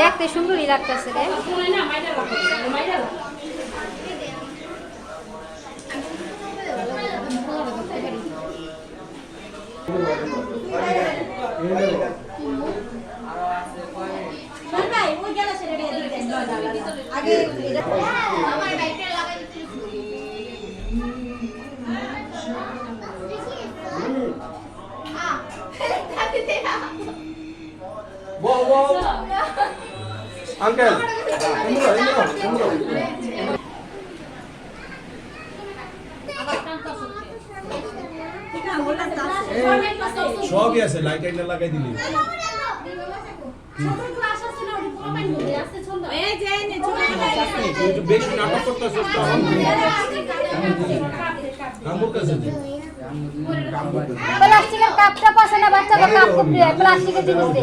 দেখতে সুন্দরই লাগতেছে রে। আঙ্কেল। সবই আছে লাইট একটা লাগাই দিলি। বেশি নাটক। প্লাস্টিকের কাপটা পাশে না বাচ্চাদের কাপ প্লাস্টিকের জিনিস দে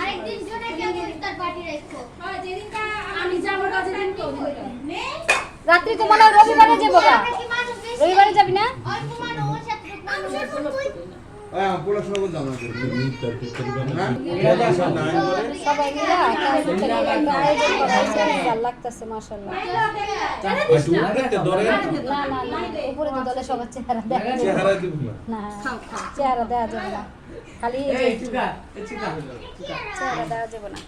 আরেকদিন জন্য কেমন ইফতার পার্টি রাখো আমি যাব কাজে দিন তো রাত্রি তো মনে হয় রবিবারে যাব? রবিবারে যাবি না লাগতেছে না উপরে তো দলে সবার চেহারা দেখা যায় চেহারা না। না দেওয়া যাবে না খালি চেহারা দেওয়া যাবে না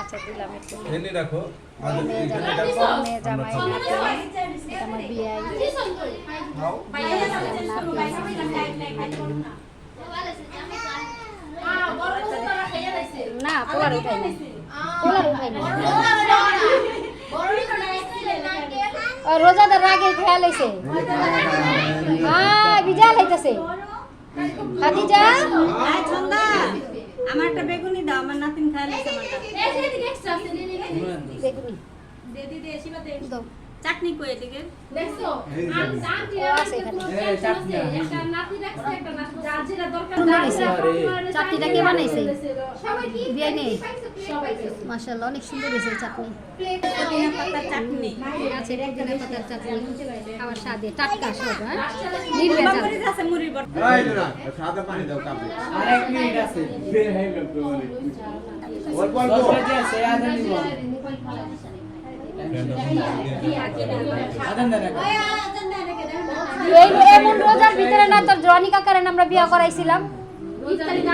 আচ্ছা দিলাম একটু। এনে রাখো। আমাদের মেয়ে জামাই। রাখো। মেয়ে জামাই এটা আমার বিয়াই না পোলার উঠাই না পোলার উঠাই না রোজাদার রাগে খেয়াল হয়েছে হ্যাঁ বিজা লাইতেছে। খাদিজা? আমার একটা বেগুনি দাও আমার নাতিন খাই লাগছে আমারটা দেখুনি দিদি দি দে শিবা দে দাও চাটনি কই এদিকে? দেখছ? ও আছে এখানে। সুন্দর চাটনিটা কে বানাইছে? সবাই কি বিয়াই নেই। সবাই মাশাআল্লাহ অনেক সুন্দর হয়েছে চাটনি। পুদিনা পাতার চাটনি। আছে পুদিনা পাতার চাটনি। আবার স্বাদে টাটকা সব হ্যাঁ? নির্ভেজাল আছে মুড়ির বড় এই না সাদা পানি দাও কাপে আরেক মিনিট আছে। বের হয়ে গেল অল্প অল্প। বাজে আছে আধা নিব। এই এমন রোজার ভিতরে না তোর রনি কাকারেন আমরা বিয়া করাইছিলাম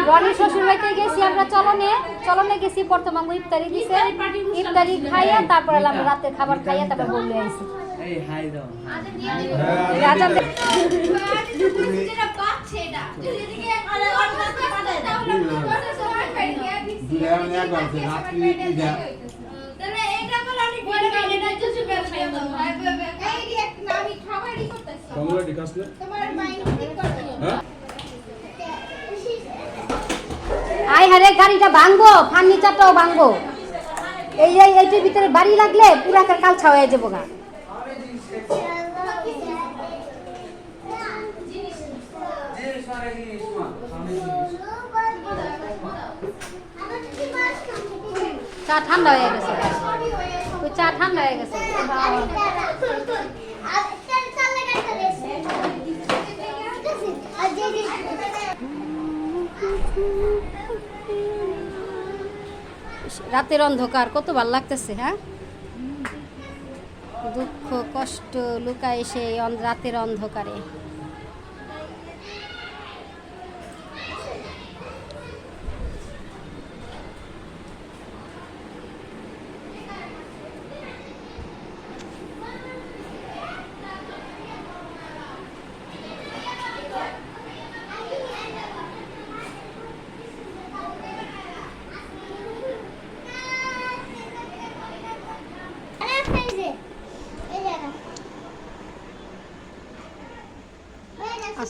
রনি শ্বশুর বাড়িতে গেছি আমরা চলনে চলনে গেছি প্রথম ইফতারি দিছে ইফতারি খাইয়া তারপরে আমরা রাতের খাবার খাইয়া তারপর বললে আইছি হাই রাজা হ্যাঁ? আই হারে, গাড়িটা ভাঙবো, ফার্নিচারটাও ভাঙবো এই এই, এইটির ভিতরে বাড়ি লাগলে পুরা কাল ছাওয়া যাব গা ঠান্ডা হয়ে গেছে চা ঠান্ডা হয়ে গেছে। রাতের অন্ধকার, কত ভালো লাগতেছে হ্যাঁ? দুঃখ, কষ্ট লুকায় সেই রাতের অন্ধকারে।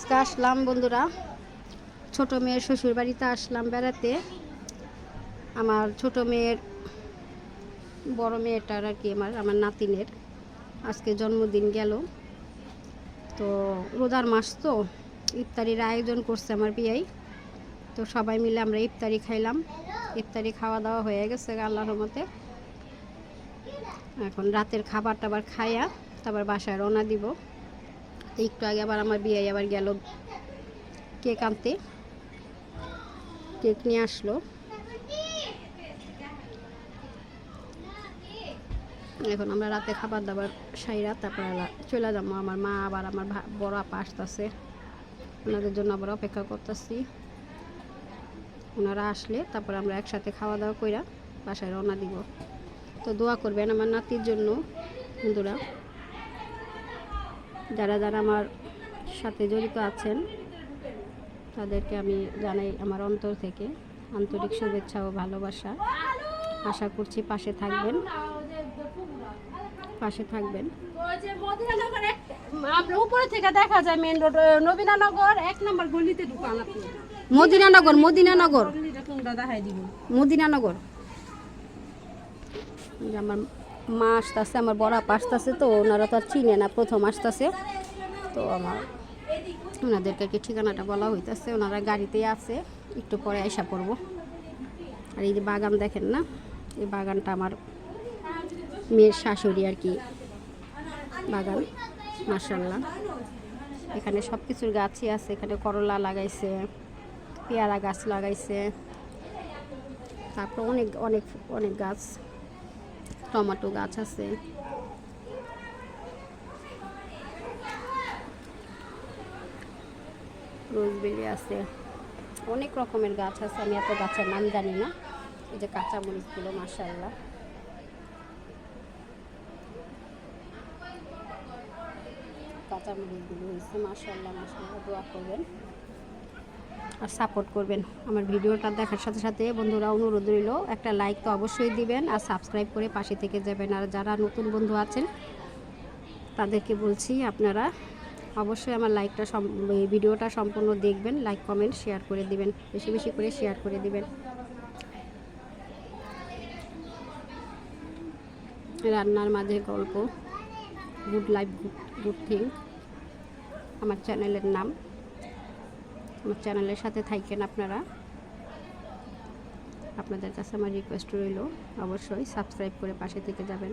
আজকে আসলাম বন্ধুরা, ছোট মেয়ের শ্বশুর বাড়িতে আসলাম বেড়াতে। আমার ছোট মেয়ের, বড় মেয়েটার আর কি, আমার আমার নাতিনের আজকে জন্মদিন গেল। তো রোজার মাস তো, ইফতারির আয়োজন করছে আমার বিয়াই। তো সবাই মিলে আমরা ইফতারি খাইলাম। ইফতারি খাওয়া দাওয়া হয়ে গেছে আল্লাহর রহমতে। এখন রাতের খাবার টাবার খাইয়া তারপর বাসায় রওনা দিব। একটু আগে আবার আমার বিয়ে আবার গেল। কেক আনতে। কেক নিয়ে আসলো। এখন আমরা রাতে খাবার দাবার সাইরা তারপরে চলে যাব। আমার মা আবার আমার বড় আপা আসতেছে। ওনাদের জন্য আবার অপেক্ষা করতেছি। ওনারা আসলে তারপর আমরা একসাথে খাওয়া দাওয়া কইরা বাসায় রওনা দিব। তো দোয়া করবেন আমার নাতির জন্য, বন্ধুরা। যারা যারা আমার সাথে জড়িত আছেন তাদেরকে আমি জানাই আমার অন্তর থেকে আন্তরিক শুভেচ্ছা ও ভালোবাসা। আশা করছি পাশে থাকবেন। পাশে থাকবেন। আমরা উপরে থেকে দেখা যায় মেন রোড নবীনানগর এক নম্বর গলিতে আপনি মদিনানগর মদিনানগর। মদিনানগর। আমার মা আসতেছে, আমার বড় আপা আসতেছে তো, ওনারা তো আর চিনে না, প্রথম আসতেছে। তো আমার ওনাদেরকে কি ঠিকানাটা বলা হইতেছে? ওনারা গাড়িতেই আছে, একটু পরে আইসা পড়ব। আর এই যে বাগান দেখেন না, এই বাগানটা আমার মেয়ের শাশুড়ি আর কি বাগান মার্শাল্লাহ এখানে সব কিছুর গাছই আছে, এখানে করলা লাগাইছে, পেয়ারা গাছ লাগাইছে, তারপর অনেক অনেক অনেক গাছ। টমেটো গাছ আছে। রোজবেলি আছে। অনেক রকমের গাছ আছে, আমি এত গাছের নাম জানি না। এই যে কাঁচামরিচগুলো মাসাল্লাহ কাঁচামরিচগুলো হয়েছে মাসাল্লাহ মাসাল্লাহ দোয়া করবেন। আর সাপোর্ট করবেন। আমার ভিডিওটা দেখার সাথে সাথে বন্ধুরা অনুরোধ রইল, একটা লাইক তো অবশ্যই দিবেন আর সাবস্ক্রাইব করে পাশে থেকে যাবেন। আর যারা নতুন বন্ধু আছেন, তাদেরকে বলছি আপনারা অবশ্যই আমার লাইকটা ভিডিওটা সম্পূর্ণ দেখবেন লাইক কমেন্ট শেয়ার করে দিবেন। বেশি বেশি করে শেয়ার করে দিবেন। রান্নার মাঝে গল্প গুড লাইফ গুড থিং আমার চ্যানেলের নাম। আমার চ্যানেলের সাথে থাকেন আপনারা। আপনাদের কাছে আমার রিকোয়েস্ট রইল, অবশ্যই সাবস্ক্রাইব করে পাশে থেকে যাবেন।